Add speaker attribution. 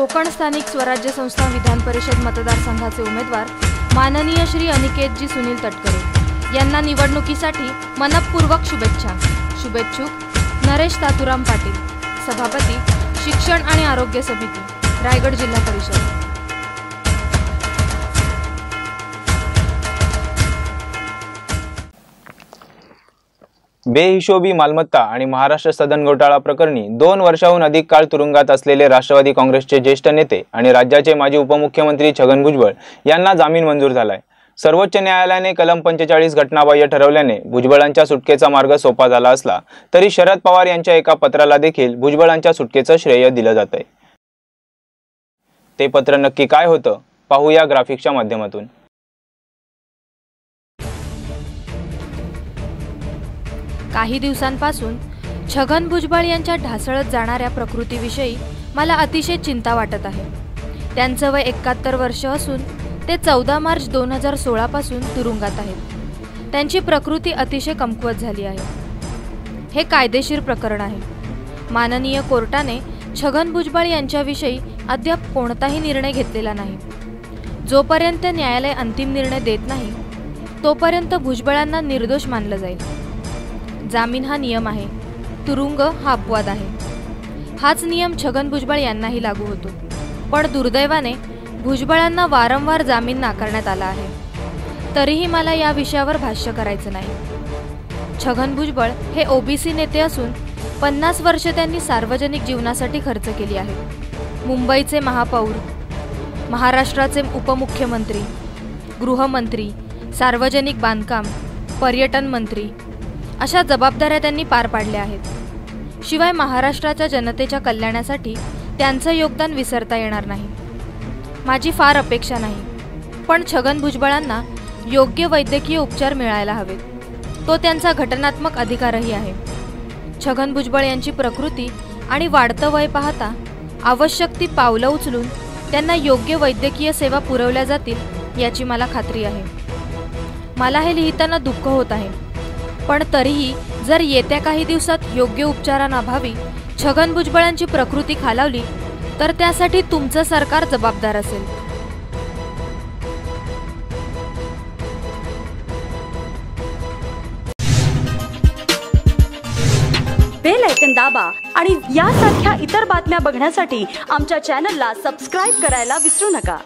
Speaker 1: कोकण स्थानिक स्वराज्य संस्था विधान परिषद मतदारसंघाचे उमेदवार माननीय श्री अनिकेतजी सुनील तटकरे यांना निवडणुकीसाठी मनपूर्वक शुभेच्छा. शुभेच्छुक नरेश तातुराम पाटील सभापती शिक्षण आणि आरोग्य समिती रायगड जिल्हा परिषद.
Speaker 2: बेहिशोबी मालमत्ता आणि महाराष्ट्र सदन घोटाळा प्रकरणी दोन वर्षाहून अधिक काळ तुरुंगात असलेले राष्ट्रवादी काँग्रेसचे ज्येष्ठ नेते आणि राज्याचे माजी उपमुख्यमंत्री छगन भुजबळ यांना जामीन मंजूर झालाय. सर्वोच्च न्यायालयाने कलम पंचेचाळीस घटनाबाह्य ठरवल्याने भुजबळांच्या सुटकेचा मार्ग सोपा झाला असला तरी शरद पवार यांच्या एका पत्राला देखील भुजबळांच्या सुटकेचं श्रेय दिलं जात आहे ते पत्र नक्की काय होतं? पाहूया ग्राफिक्सच्या माध्यमातून.
Speaker 1: काही दिवसांपासून छगन भुजबळ यांच्या ढासळत जाणाऱ्या प्रकृतीविषयी मला अतिशय चिंता वाटत आहे. त्यांचं वय एकाहत्तर वर्ष असून ते चौदा मार्च दोन हजार सोळापासून तुरुंगात आहेत. त्यांची प्रकृती अतिशय कमकुवत झाली आहे. हे कायदेशीर प्रकरण आहे. माननीय कोर्टाने छगन भुजबळ यांच्याविषयी अद्याप कोणताही निर्णय घेतलेला नाही. जोपर्यंत न्यायालय अंतिम निर्णय देत नाही तोपर्यंत भुजबळांना निर्दोष मानलं जाईल. जामीन हा नियम आहे. तुरुंग हा अपवाद आहे. हाच नियम छगन भुजबळ यांनाही लागू होतो. पण दुर्दैवाने भुजबळांना वारंवार जामीन नाकारण्यात आला आहे. तरीही मला या विषयावर भाष्य करायचं नाही. छगन भुजबळ हे ओबीसी नेते असून पन्नास वर्ष त्यांनी सार्वजनिक जीवनासाठी खर्च केली आहे. मुंबईचे महापौर महाराष्ट्राचे उपमुख्यमंत्री गृहमंत्री सार्वजनिक बांधकाम पर्यटन मंत्री अशा जबाबदाऱ्या त्यांनी पार पाडल्या आहेत. शिवाय महाराष्ट्राच्या जनतेच्या कल्याणासाठी त्यांचं योगदान विसरता येणार नाही. माझी फार अपेक्षा नाही. पण छगन भुजबळांना योग्य वैद्यकीय उपचार मिळायला हवेत. तो त्यांचा घटनात्मक अधिकारही आहे. छगन भुजबळ यांची प्रकृती आणि वाढतं वय पाहता आवश्यक ती पावलं उचलून त्यांना योग्य वैद्यकीय सेवा पुरवल्या जातील याची मला खात्री आहे. मला हे लिहिताना दुःख होत आहे. पण तरीही जर येत्या काही दिवसात योग्य उपचारांअभावी छगन भुजबळांची प्रकृती खालावली तर त्यासाठी तुमचं सरकार जबाबदार असेल.
Speaker 3: बेल ऐकन दाबा आणि यासारख्या इतर बातम्या बघण्यासाठी आमच्या चॅनलला सबस्क्राईब करायला विसरू नका.